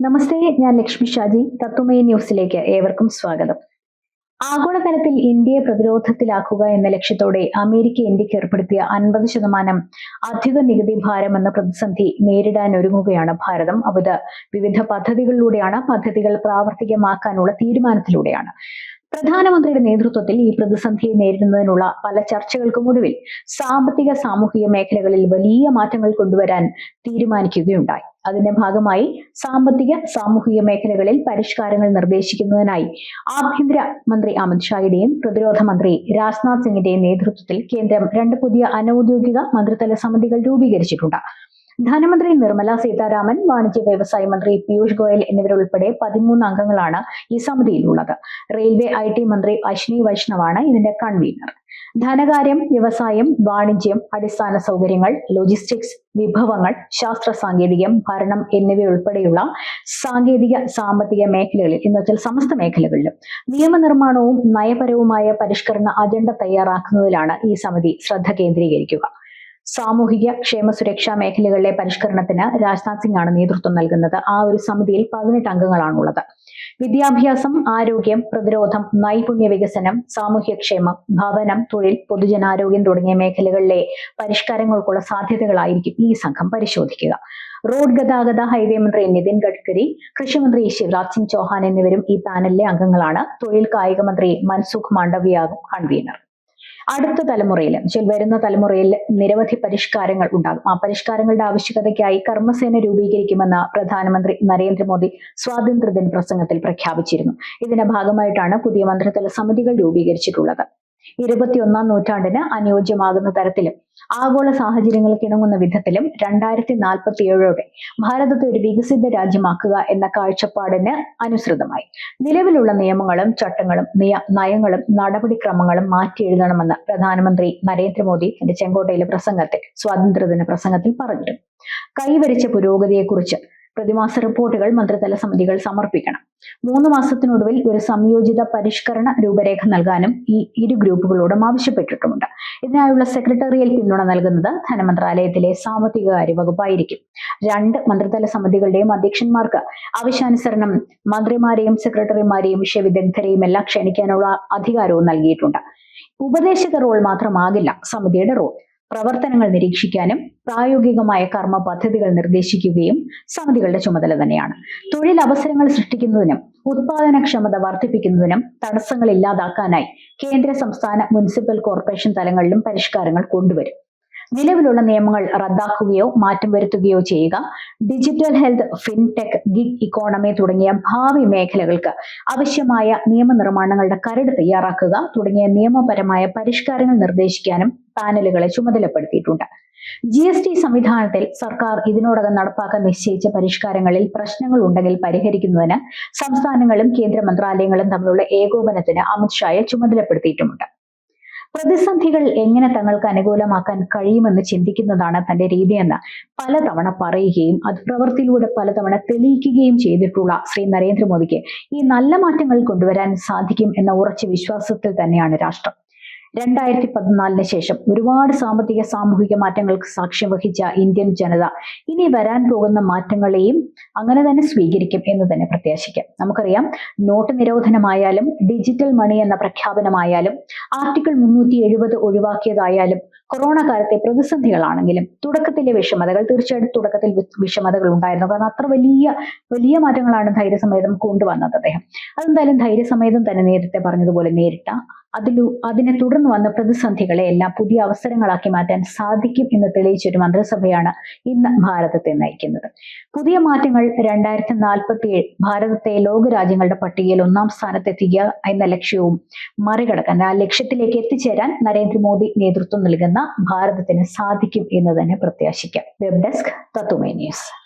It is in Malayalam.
നമസ്തേ ഞാൻ ലക്ഷ്മി ഷാജി തത്വമേ ന്യൂസിലേക്ക് ഏവർക്കും സ്വാഗതം. ആഗോളതലത്തിൽ ഇന്ത്യയെ പ്രതിരോധത്തിലാക്കുക എന്ന ലക്ഷ്യത്തോടെ അമേരിക്ക ഇന്ത്യയ്ക്ക് ഏർപ്പെടുത്തിയ അൻപത് ശതമാനം അധിക നികുതി ഭാരം എന്ന പ്രതിസന്ധി നേരിടാൻ ഒരുങ്ങുകയാണ് ഭാരതം. അത് വിവിധ പദ്ധതികളിലൂടെയാണ് പദ്ധതികൾ പ്രാവർത്തികമാക്കാനുള്ള തീരുമാനത്തിലൂടെയാണ്. പ്രധാനമന്ത്രിയുടെ നേതൃത്വത്തിൽ ഈ പ്രതിസന്ധിയെ നേരിടുന്നതിനുള്ള പല ചർച്ചകൾക്കും ഒടുവിൽ സാമ്പത്തിക സാമൂഹിക മേഖലകളിൽ വലിയ മാറ്റങ്ങൾ കൊണ്ടുവരാൻ തീരുമാനിക്കുകയുണ്ടായി. അതിന്റെ ഭാഗമായി സാമ്പത്തിക സാമൂഹിക മേഖലകളിൽ പരിഷ്കാരങ്ങൾ നിർദ്ദേശിക്കുന്നതിനായി ആഭ്യന്തര മന്ത്രി അമിത്ഷായുടെയും പ്രതിരോധ മന്ത്രി രാജ്നാഥ് സിംഗിന്റെയും നേതൃത്വത്തിൽ കേന്ദ്രം രണ്ട് പുതിയ അനൌദ്യോഗിക മന്ത്രിതല സമിതികൾ രൂപീകരിച്ചിട്ടുണ്ട്. ധനമന്ത്രി നിർമ്മല സീതാരാമൻ വാണിജ്യ വ്യവസായ മന്ത്രി പീയൂഷ് ഗോയൽ എന്നിവരുൾപ്പെടെ പതിമൂന്ന് അംഗങ്ങളാണ് ഈ സമിതിയിലുള്ളത്. റെയിൽവേ ഐ ടി മന്ത്രി അശ്വിനി വൈഷ്ണവാണ് ഇതിന്റെ കൺവീനർ. ധനകാര്യം വ്യവസായം വാണിജ്യം അടിസ്ഥാന സൗകര്യങ്ങൾ ലോജിസ്റ്റിക്സ് വിഭവങ്ങൾ ശാസ്ത്ര സാങ്കേതികം ഭരണം എന്നിവയുൾപ്പെടെയുള്ള സാങ്കേതിക സാമ്പത്തിക മേഖലകളിൽ എന്ന് വെച്ചാൽ സമസ്ത മേഖലകളിലും നിയമനിർമ്മാണവും നയപരവുമായ പരിഷ്കരണ അജണ്ട തയ്യാറാക്കുന്നതിലാണ് ഈ സമിതി ശ്രദ്ധ കേന്ദ്രീകരിക്കുക. സാമൂഹിക ക്ഷേമ സുരക്ഷാ മേഖലകളിലെ പരിഷ്കരണത്തിന് രാജ്നാഥ് സിംഗ് ആണ് നേതൃത്വം നൽകുന്നത്. ആ ഒരു സമിതിയിൽ പതിനെട്ട് അംഗങ്ങളാണുള്ളത്. വിദ്യാഭ്യാസം ആരോഗ്യം പ്രതിരോധം നൈപുണ്യ വികസനം സാമൂഹ്യക്ഷേമം ഭവനം തൊഴിൽ പൊതുജനാരോഗ്യം തുടങ്ങിയ മേഖലകളിലെ പരിഷ്കാരങ്ങൾക്കുള്ള സാധ്യതകളായിരിക്കും ഈ സംഘം പരിശോധിക്കുക. റോഡ് ഗതാഗത ഹൈവേ മന്ത്രി നിതിൻ ഗഡ്കരി കൃഷിമന്ത്രി ശിവരാജ് സിംഗ് ചൗഹാൻ എന്നിവരും ഈ പാനലിലെ അംഗങ്ങളാണ്. തൊഴിൽ കായിക മന്ത്രി മൻസുഖ് മാണ്ഡവ്യാകും കൺവീനർ. അടുത്ത തലമുറയിൽ വരുന്ന തലമുറയിൽ നിരവധി പരിഷ്കാരങ്ങൾ ഉണ്ടാകും. ആ പരിഷ്കാരങ്ങളുടെ ആവശ്യകതയ്ക്കായി കർമ്മസേന രൂപീകരിക്കുമെന്ന് പ്രധാനമന്ത്രി നരേന്ദ്രമോദി സ്വാതന്ത്ര്യദിന പ്രസംഗത്തിൽ പ്രഖ്യാപിച്ചിരുന്നു. ഇതിന്റെ ഭാഗമായിട്ടാണ് പുതിയ മന്ത്രിതല സമിതികൾ രൂപീകരിച്ചിട്ടുള്ളത്. ഇരുപത്തിയൊന്നാം നൂറ്റാണ്ടിന് അനുയോജ്യമാകുന്ന തരത്തിലും ആഗോള സാഹചര്യങ്ങൾക്ക് ഇണങ്ങുന്ന വിധത്തിലും രണ്ടായിരത്തി നാൽപ്പത്തി ഏഴോടെ ഭാരതത്തെ ഒരു വികസിത രാജ്യമാക്കുക എന്ന കാഴ്ചപ്പാടിന് അനുസൃതമായി. നിലവിലുള്ള നിയമങ്ങളും ചട്ടങ്ങളും നിയ നയങ്ങളും നടപടിക്രമങ്ങളും മാറ്റി എഴുതണമെന്ന് പ്രധാനമന്ത്രി നരേന്ദ്രമോദി തന്റെ ചെങ്കോട്ടയിലെ പ്രസംഗത്തിൽ സ്വാതന്ത്ര്യദിന പ്രസംഗത്തിൽ പറഞ്ഞിരുന്നു. കൈവരിച്ച പുരോഗതിയെക്കുറിച്ച് പ്രതിമാസ റിപ്പോർട്ടുകൾ മന്ത്രിതല സമിതികൾ സമർപ്പിക്കണം. മൂന്ന് മാസത്തിനൊടുവിൽ ഒരു സംയോജിത പരിഷ്കരണ രൂപരേഖ നൽകാനും ഈ ഇരു ഗ്രൂപ്പുകളോടും ആവശ്യപ്പെട്ടിട്ടുമുണ്ട്. ഇതിനായുള്ള സെക്രട്ടറിയൽ പിന്തുണ നൽകുന്നത് ധനമന്ത്രാലയത്തിലെ സാമ്പത്തിക കാര്യ വകുപ്പായിരിക്കും. രണ്ട് മന്ത്രിതല സമിതികളുടെയും അധ്യക്ഷന്മാർക്ക് ആവശ്യാനുസരണം മന്ത്രിമാരെയും സെക്രട്ടറിമാരെയും വിഷയവിദഗ്ധരെയും എല്ലാം ക്ഷണിക്കാനുള്ള അധികാരവും നൽകിയിട്ടുണ്ട്. ഉപദേശക റോൾ മാത്രമാകില്ല സമിതിയുടെ റോൾ. പ്രവർത്തനങ്ങൾ നിരീക്ഷിക്കാനും പ്രായോഗികമായ കർമ്മ പദ്ധതികൾ നിർദ്ദേശിക്കുകയും സമിതികളുടെ ചുമതല തന്നെയാണ്. തൊഴിലവസരങ്ങൾ സൃഷ്ടിക്കുന്നതിനും ഉത്പാദനക്ഷമത വർദ്ധിപ്പിക്കുന്നതിനും തടസ്സങ്ങൾ ഇല്ലാതാക്കാനായി കേന്ദ്ര സംസ്ഥാന മുനിസിപ്പൽ കോർപ്പറേഷൻ തലങ്ങളിലും പരിഷ്കാരങ്ങൾ കൊണ്ടുവരും. നിലവിലുള്ള നിയമങ്ങൾ റദ്ദാക്കുകയോ മാറ്റം വരുത്തുകയോ ചെയ്യുക. Digital health fintech gig economy തുടങ്ങിയ ഭാവി മേഖലകൾക്ക് ആവശ്യമായ നിയമനിർമ്മാണങ്ങളുടെ കരട് തയ്യാറാക്കുക തുടങ്ങിയ നിയമപരമായ പരിഷ്കാരങ്ങൾ നിർദ്ദേശിക്കാനും പാനലുകളെ ചുമതലപ്പെടുത്തിയിട്ടുണ്ട്. ജി എസ് ടി സംവിധാനത്തിൽ സർക്കാർ ഇതിനോടകം നടപ്പാക്കാൻ നിശ്ചയിച്ച പരിഷ്കാരങ്ങളിൽ പ്രശ്നങ്ങൾ ഉണ്ടെങ്കിൽ പരിഹരിക്കുന്നതിന് സംസ്ഥാനങ്ങളും കേന്ദ്ര മന്ത്രാലയങ്ങളും തമ്മിലുള്ള ഏകോപനത്തിന് അമിത്ഷായെ ചുമതലപ്പെടുത്തിയിട്ടുമുണ്ട്. പ്രതിസന്ധികൾ എങ്ങനെ തങ്ങൾക്ക് അനുകൂലമാക്കാൻ കഴിയുമെന്ന് ചിന്തിക്കുന്നതാണ് തന്റെ രീതിയെന്ന് പലതവണ പറയുകയും അത് പ്രവൃത്തിയിലൂടെ പലതവണ തെളിയിക്കുകയും ചെയ്തിട്ടുള്ള ശ്രീ നരേന്ദ്രമോദിക്ക് ഈ നല്ല മാറ്റങ്ങൾ കൊണ്ടുവരാൻ സാധിക്കും എന്ന ഉറച്ച വിശ്വാസത്തിൽ തന്നെയാണ് രാഷ്ട്രം. രണ്ടായിരത്തി പതിനാലിന് ശേഷം ഒരുപാട് സാമ്പത്തിക സാമൂഹിക മാറ്റങ്ങൾക്ക് സാക്ഷ്യം വഹിച്ച ഇന്ത്യൻ ജനത ഇനി വരാൻ പോകുന്ന മാറ്റങ്ങളെയും അങ്ങനെ തന്നെ സ്വീകരിക്കും എന്ന് തന്നെ പ്രത്യാശിക്കാം. നമുക്കറിയാം നോട്ട് നിരോധനമായാലും ഡിജിറ്റൽ മണി എന്ന പ്രഖ്യാപനമായാലും ആർട്ടിക്കിൾ മുന്നൂറ്റി എഴുപത് ഒഴിവാക്കിയതായാലും കൊറോണ കാലത്തെ പ്രതിസന്ധികളാണെങ്കിലും തുടക്കത്തിലെ വിഷമതകൾ തീർച്ചയായിട്ടും തുടക്കത്തിൽ വിഷമതകൾ ഉണ്ടായിരുന്നു. കാരണം അത്ര വലിയ വലിയ മാറ്റങ്ങളാണ് ധൈര്യസമേതം കൊണ്ടുവന്നത് അദ്ദേഹം. അതെന്തായാലും ധൈര്യസമേതം തന്നെ നേരത്തെ പറഞ്ഞതുപോലെ നേരിട്ട അതിലു അതിനെ തുടർന്ന് വന്ന പ്രതിസന്ധികളെ എല്ലാം പുതിയ അവസരങ്ങളാക്കി മാറ്റാൻ സാധിക്കും എന്ന് തെളിയിച്ചൊരു മന്ത്രിസഭയാണ് ഇന്ന് ഭാരതത്തെ നയിക്കുന്നത്. പുതിയ മാറ്റങ്ങൾ രണ്ടായിരത്തി നാൽപ്പത്തി ഏഴ് ഭാരതത്തെ ലോകരാജ്യങ്ങളുടെ പട്ടികയിൽ ഒന്നാം സ്ഥാനത്തെത്തിക്കുക എന്ന ലക്ഷ്യവും മറികടക്കാൻ ആ ലക്ഷ്യത്തിലേക്ക് എത്തിച്ചേരാൻ നരേന്ദ്രമോദി നേതൃത്വം നൽകുന്ന ഭാരതത്തിന് സാധിക്കും എന്ന് തന്നെ പ്രത്യാശിക്കാം. വെബ് ഡെസ്ക് തത്തുമേ ന്യൂസ്.